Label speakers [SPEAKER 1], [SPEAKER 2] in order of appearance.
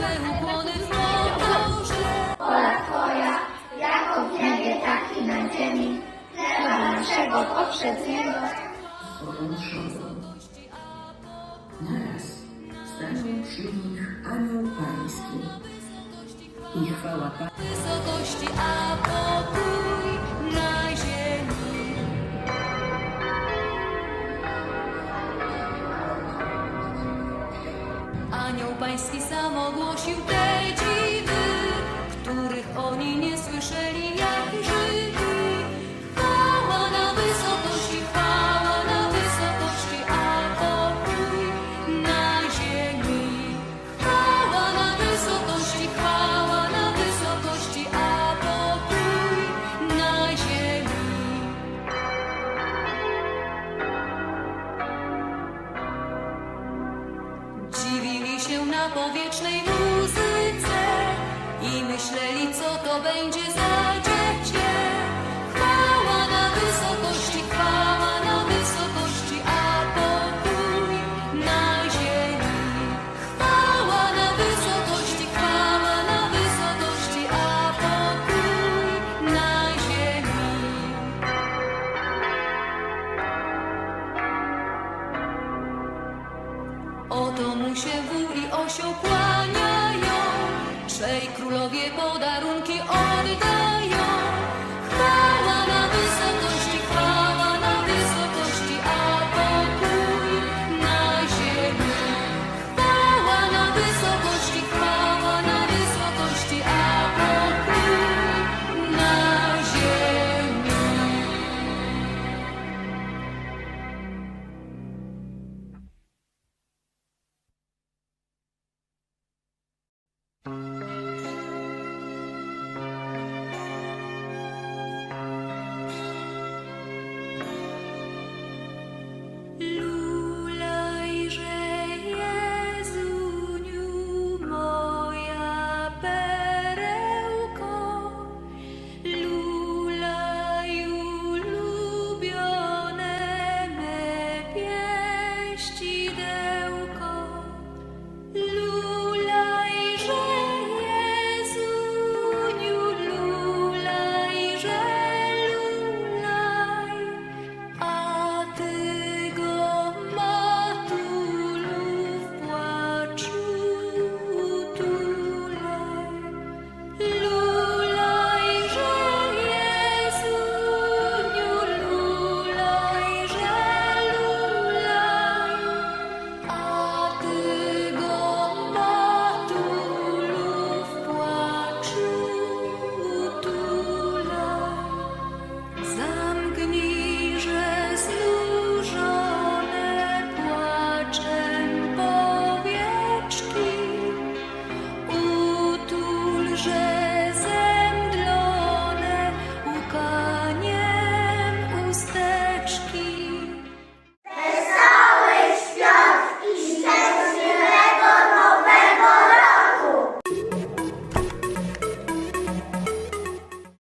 [SPEAKER 1] swe ukłony w pokorze.
[SPEAKER 2] Wola Twoja, jako niebie, tak i na ziemi. Chleba naszego powszedniego.
[SPEAKER 3] Naraz stanął przy nich anioł pański. I
[SPEAKER 1] wysokości, a pokój pański samogłosił teci. Się na powietrznej muzyce i myśleli, co to będzie za Oto mu się wół i osioł kłaniają, trzej królowie podarunki